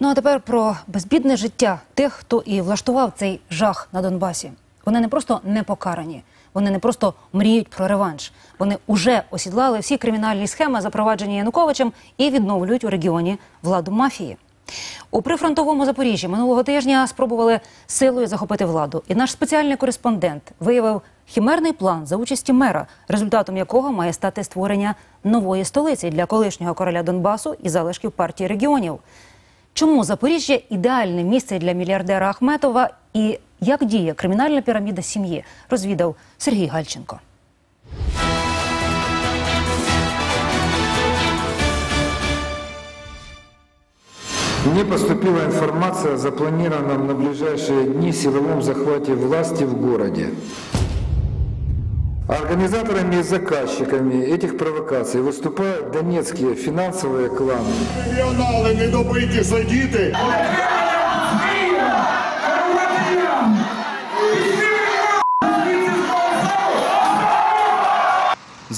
Ну а тепер про безбідне життя тих, хто і влаштував цей жах на Донбасі. Вони не просто не покарані, вони не просто мріють про реванш. Вони уже осідлали всі кримінальні схеми, запроваджені Януковичем, і відновлюють у регіоні владу мафії. У прифронтовому Запоріжжі минулого тижня спробували силою захопити владу. І наш спеціальний кореспондент виявив хімерний план за участі мера, результатом якого має стати створення нової столиці для колишнього короля Донбасу і залишків партії регіонів. Чому Запоріжжя ідеальне місце для мільярдера Ахметова і як діє кримінальна піраміда сім'ї, розвідав Сергій Гальченко. Мне поступила информация о запланированном на ближайшие дни силовом захвате власти в городе. Организаторами и заказчиками этих провокаций выступают донецкие финансовые кланы. Регіонали недобиті задіти.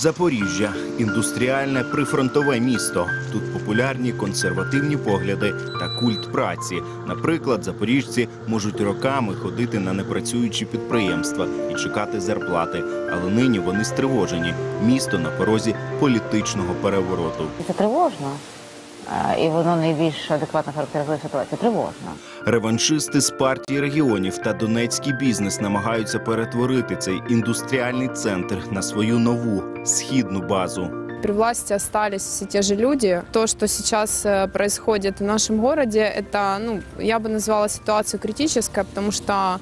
Запоріжжя індустріальне прифронтове місто. Тут популярні консервативні погляди та культ праці. Наприклад, запоріжці можуть роками ходити на непрацюючі підприємства і чекати зарплати, але нині вони стривожені. Місто на порозі політичного перевороту. Це тривожно Е, І воно найбільш адекватно характеризує ситуацію. Тривожно. Реваншисти з партії регіонів та донецький бізнес намагаються перетворити цей індустріальний центр на свою нову східну базу. При власти остались все те же люди. То, что сейчас э, происходит в нашем городе, это, ну, я бы назвала ситуацию критической, потому что э,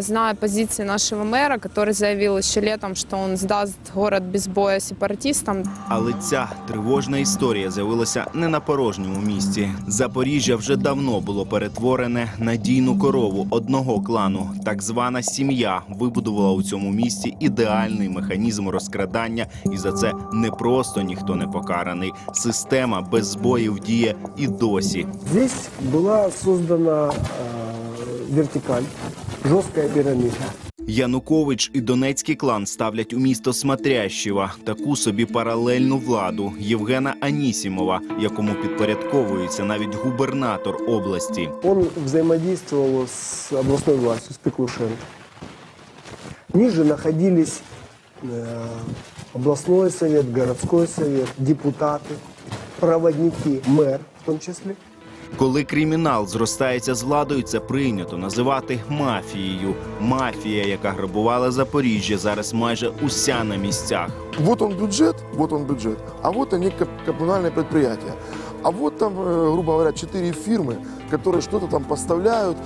зная позиции нашего мэра, который заявил еще летом, что он сдаст город без боя сепаратистам, Але ця тривожна історія з'явилася не на порожньому місці. Запоріжжя вже давно було перетворене на дійну корову одного клану. Так звана сім'я вибудувала у цьому місті ідеальний механізм розкрадання, і за це не просто ніхто не покараний. Система без збоїв діє і досі. Здесь была создана э, вертикаль, жесткая пирамида. Янукович і донецький клан ставлять у місто Смотрящева таку собі паралельну владу Євгена Анісімова, якому підпорядковується навіть губернатор області. Он взаимодействовал с областной властью, с Пеклушенко. Ниже находились э, областной совет, городской совет, депутаты, проводники, мэр в том числе. Коли кримінал зростається з владою, це прийнято називати мафією. Мафія, яка грабувала Запоріжжя, зараз майже уся на місцях. Вот он бюджет, вот он бюджет, а вот они коп- коммунальные предприятия. А вот там, э, грубо говоря, четыре фирмы, которые что-то там поставляют,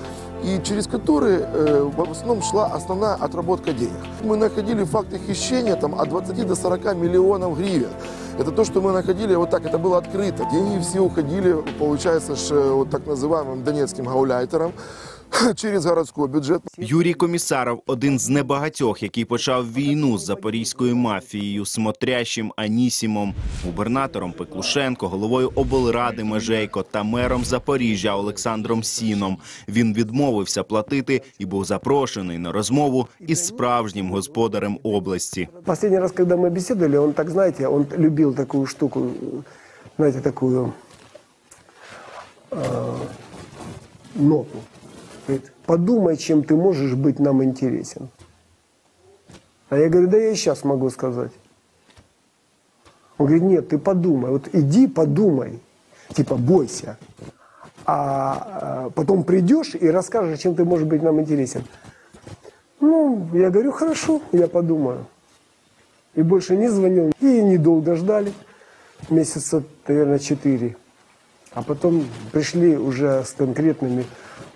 и через которые э, в основном шла основная отработка денег. Мы находили факты хищения там, от 20 до 40 миллионов гривен. Это то, что мы находили, вот так это было открыто. Деньги все уходили, получается, ж, э, вот так называемым донецким гауляйтерам через городской бюджет. Юрій Комісаров один з небагатьох, який почав війну з запорізькою мафією, смотрящим Анісімом, губернатором Пеклушенко, головою облради Межейко та мером Запоріжжя Олександром Сіном. Він відмовився платити і був запрошений на розмову із справжнім господарем області. Последний раз, когда мы беседовали, он так, знаете, он любил такую штуку, знаете, такую э, ноту. Говорит, подумай, чем ты можешь быть нам интересен. А я говорю, да я и сейчас могу сказать. Он говорит, нет, ты подумай, вот иди подумай, типа бойся. А э, потом придешь и расскажешь, чем ты можешь быть нам интересен. Ну, я говорю, хорошо, я подумаю. И больше не звонил. И недолго ждали. Месяца, наверное, четыре. А потом пришли уже с конкретными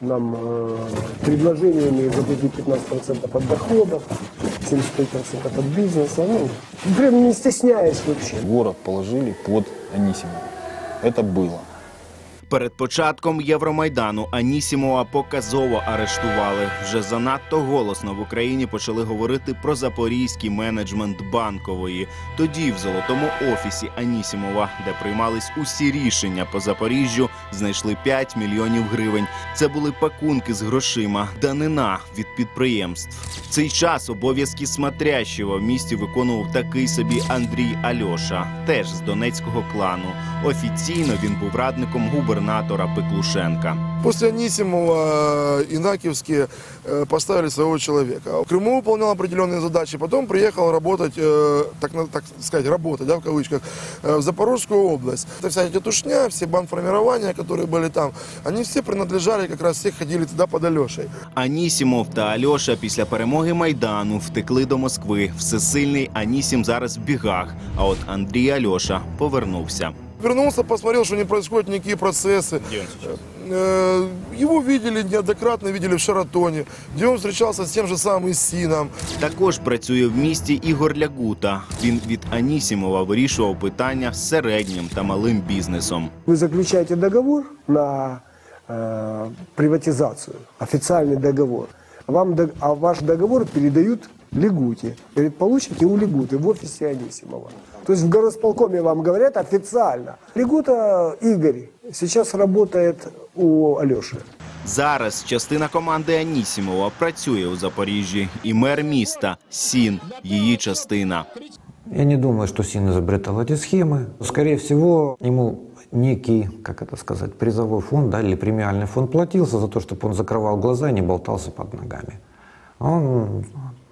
нам э, предложениями заплатить 15% от доходов, 75% от бизнеса. Ну, прям не стесняясь вообще. Город положили под Анисимова. Это было. Перед початком Євромайдану Анісімова показово арештували. Вже занадто голосно в Україні почали говорити про запорізький менеджмент банкової. Тоді в золотому офісі Анісімова, де приймались усі рішення по Запоріжжю, знайшли 5 мільйонів гривень. Це були пакунки з грошима, данина від підприємств. В цей час обов'язки смотрящого в місті виконував такий собі Андрій Альоша, теж з донецького клану. Офіційно він був радником губернатора екс-губернатора Пеклушенка. После Анисимова Инакиевские э, поставили своего человека. В Крыму выполнял определенные задачи, потом приехал работать, э, так, на- так сказать, работать, да, в кавычках, э, в Запорожскую область. Это вся эта тушня, все бандформирования, которые были там, они все принадлежали, как раз все ходили туда под Алешей. Анісімов та Альоша після перемоги майдану втекли до Москви. Всесильний Анісім зараз в бігах. А от Андрій Альоша повернувся. Вернулся, посмотрел, что не происходят никакие процессы. Э, Его видели неоднократно, видели в Шаратоне, где он встречался с тем же самым Сином. Також працює в місті Ігор Лягута. Він від Анісімова вирішував питання з середнім та малим бізнесом. Вы заключаете договор на э, приватизацию, официальный договор. Вам, дог- а ваш договор передают Легуте. Говорит, получите у Легуты в офисе Анисимова. То есть в горосполкоме вам говорят официально. Легута Игорь сейчас работает у Алеши. Зараз частина команди Анісімова працює у Запоріжжі, і мер міста Сін її частина. Я не думаю, что Син изобретал эти схемы. Скорее всего, ему некий, как это сказать, призовой фонд да, или премиальный фонд платился за то, чтобы он закрывал глаза и не болтался под ногами. Он,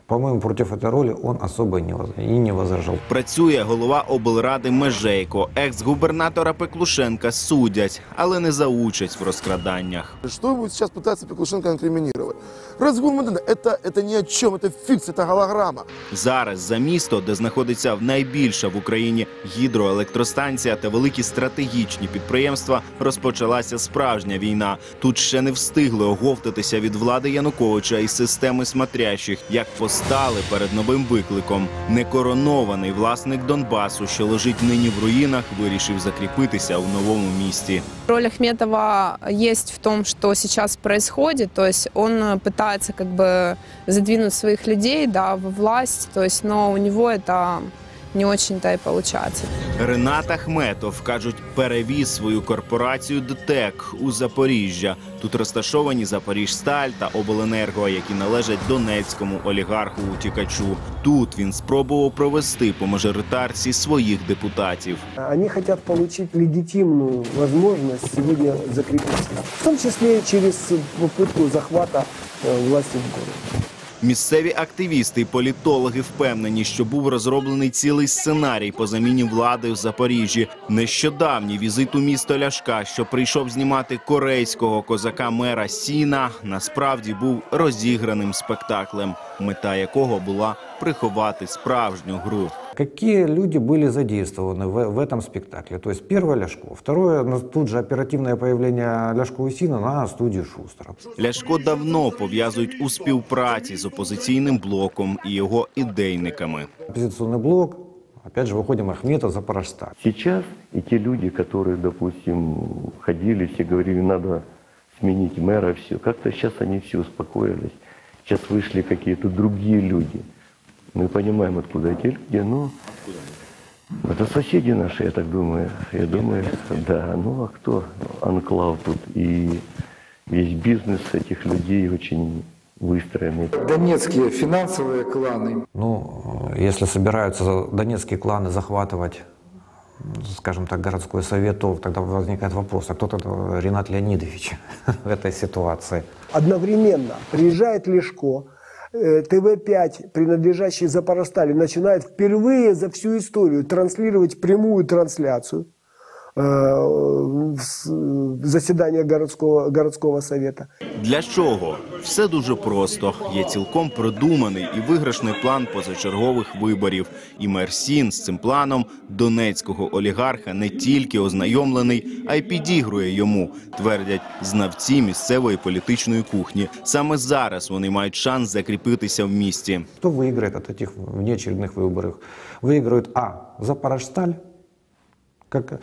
по-моему, против этой роли он особо не воз- и не возражал. Працює голова облради Межейко. Екс-губернатора Пеклушенка судять, але не за участь в розкраданнях. Що будет зараз пытаться Пеклушенка инкриминировать? Разгул Майдана это, это ни о чем, это фикс, это голограмма. Зараз за місто, де знаходиться найбільша в Україні гідроелектростанція та великі стратегічні підприємства, розпочалася справжня війна. Тут ще не встигли оговтатися від влади Януковича і системи смотрящих, як постали перед новим викликом. Некоронований власник Донбасу, що лежить нині в руїнах, вирішив закріпитися у новому місті. Роль Ахметова есть в том, что сейчас происходит, то есть он э, пытается как бы задвинуть своих людей да, в власть, то есть, но у него это не очень-то и получается. Ренат Ахметов кажуть, перевіз свою корпорацію ДТЕК у Запоріжжя. Тут розташовані Запоріжсталь та Обленерго, які належать донецькому олігарху утікачу. Тут він спробував провести по мажоритарці своїх депутатів. Они хотят получить легитимную возможность сегодня закрепиться. В том числе через попытку захвата э, власти в городе. Місцеві активісти і політологи впевнені, що був розроблений цілий сценарій по заміні влади в Запоріжжі. Нещодавній візит у місто Ляшка, що прийшов знімати корейського козака мера Сіна, насправді був розіграним спектаклем, мета якого була приховати справжню гру. Какие люди были задействованы в, в этом спектакле? То есть первое Ляшко, второе ну, тут же оперативное появление Ляшко и Сина на студии Шустера. Ляшко давно пов'язують у співпраці з опозиційним блоком і його ідейниками. Оппозиционный блок, опять же, выходим Ахметов, Запорожсталь. Сейчас и те люди, которые, допустим, ходили, все говорили, надо сменить мэра, все. Как-то сейчас они все успокоились. Сейчас вышли какие-то другие люди. Мы понимаем, откуда эти люди, но это соседи наши, я так думаю. Я думаю, да. Ну а кто? Анклав тут. И весь бизнес этих людей очень выстроенный. Донецкие финансовые кланы Ну, э, если собираются донецкие кланы захватывать, скажем так, городской совет, то тогда возникает вопрос, а кто тогда Ренат Леонидович в этой ситуации? Одновременно приезжает Лешко, э, ТВ-5, принадлежащий Запорожстали, начинает впервые за всю историю транслировать прямую трансляцию э, с- заседания городского, городского совета. Для чого? Все дуже просто. Є цілком продуманий і виграшний план позачергових виборів. І мер Сін з цим планом донецького олігарха не тільки ознайомлений, а й підігрує йому, твердять знавці місцевої політичної кухні. Саме зараз вони мають шанс закріпитися в місті. Кто выиграет от этих внеочередных выборов? Выиграет А. Запорожсталь, как,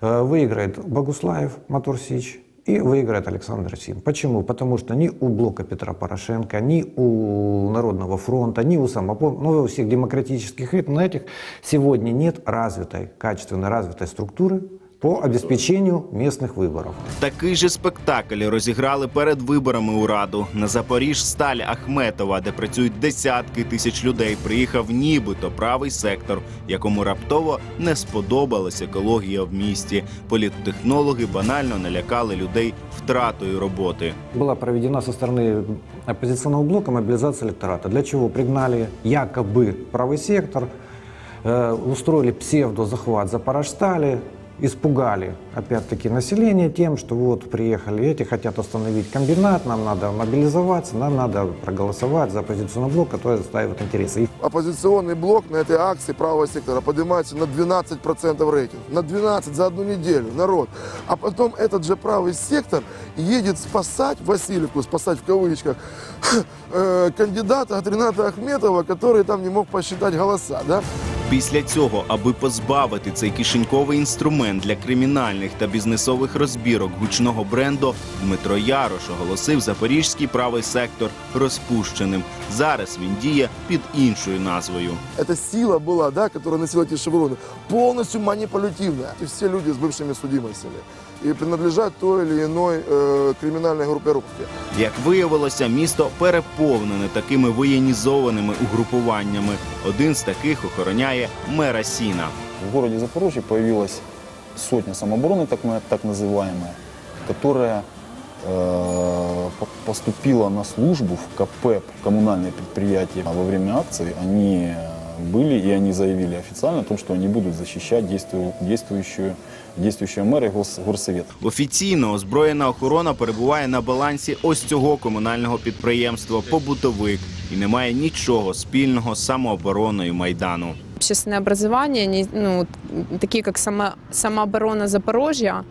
э, выиграет Богуслаев, Мотор Сич, и выиграет Александр Син. Почему? Потому что ни у блока Петра Порошенко, ни у Народного фронта, ни у самопом, ну, у всех демократических этих сегодня нет развитой, качественно развитой структуры, по обеспечению местных выборов. Такий же спектакль розіграли перед виборами у раду. На Запоріжсталь Ахметова, де працюють десятки тисяч людей, приїхав нібито правий сектор, якому раптово не сподобалась екологія в місті. Політтехнологи банально налякали людей втратою роботи. Была проведена со стороны оппозиционного блока мобилизация электората. Для чего? Пригнали якобы правый сектор, э, устроили псевдозахват Запорожстали, испугали опять-таки население тем, что вот приехали эти, хотят остановить комбинат, нам надо мобилизоваться, нам надо проголосовать за оппозиционный блок, который отстаивает интересы. Оппозиционный блок на этой акции правого сектора поднимается на 12% рейтинг. На 12 за одну неделю, народ. А потом этот же правый сектор едет спасать Васильевку, спасать в кавычках, э, кандидата Рената Ахметова, который там не мог посчитать голоса. Да? Після цього, аби позбавити цей кишеньковий інструмент для кримінальних та бізнесових розбірок гучного бренду, Дмитро Ярош оголосив запорізький правий сектор розпущеним. Зараз він діє під іншою назвою. Эта сила была, да, которая носила эти шевроны, полностью манипулятивная. И все люди с бывшими судимостями. И принадлежат той или иной э, криминальной группировке. Як виявилося, місто переповнене такими воєнізованими угрупуваннями. Один з таких охороняє мера Сіна. В городе Запорожье появилась сотня самообороны, так, на- так называемая, которая э, по- поступила на службу в КП, коммунальное предприятие. А во время акции они э, были и они заявили официально о том, что они будут защищать действую- действующую, действующего мэра и гос- горсовет. Офіційно озброєна охорона перебуває на балансі ось цього комунального підприємства «Побутовик» і не має нічого спільного з самообороною майдану. общественное образование, не- ну, такие как само, самооборона Запорожья.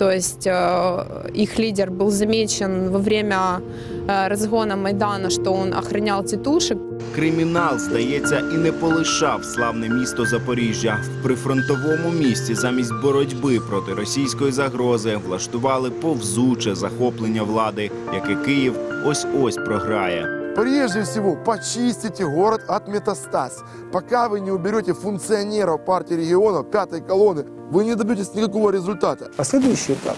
То есть э, их лидер был замечен во время э, разгона Майдана, что он охранял тетушек. Кримінал, здається, і не полишав славне місто Запоріжжя. В прифронтовому місті замість боротьби проти російської загрози влаштували повзуче захоплення влади, яке Київ ось-ось програє. Прежде всего, почистите город от метастаз. Пока вы не уберете функционеров партии регионов, пятой колонны, вы не добьетесь никакого результата. А следующий этап.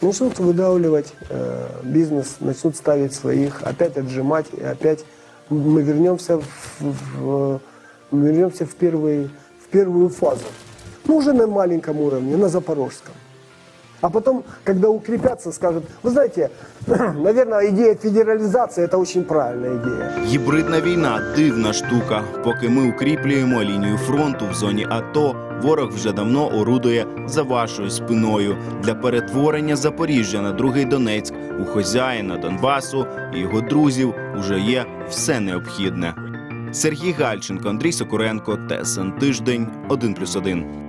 Начнут выдавливать э, бизнес, начнут ставить своих, опять отжимать, и опять мы вернемся в, в- мы вернемся в, первый, в первую фазу. Ну, уже на маленьком уровне, на запорожском. А потом, когда укрепятся, скажут, вы знаете, наверное, идея федерализации – это очень правильная идея. Гібридна війна дивна штука. Поки ми укріплюємо лінію фронту в зоні АТО, ворог вже давно орудує за вашою спиною для перетворення Запоріжжя на другий Донецьк у хозяїна Донбасу і його друзів уже є все необхідне. Сергій Гальченко, Андрій Сокуренко, ТСН Тиждень, 1+,1.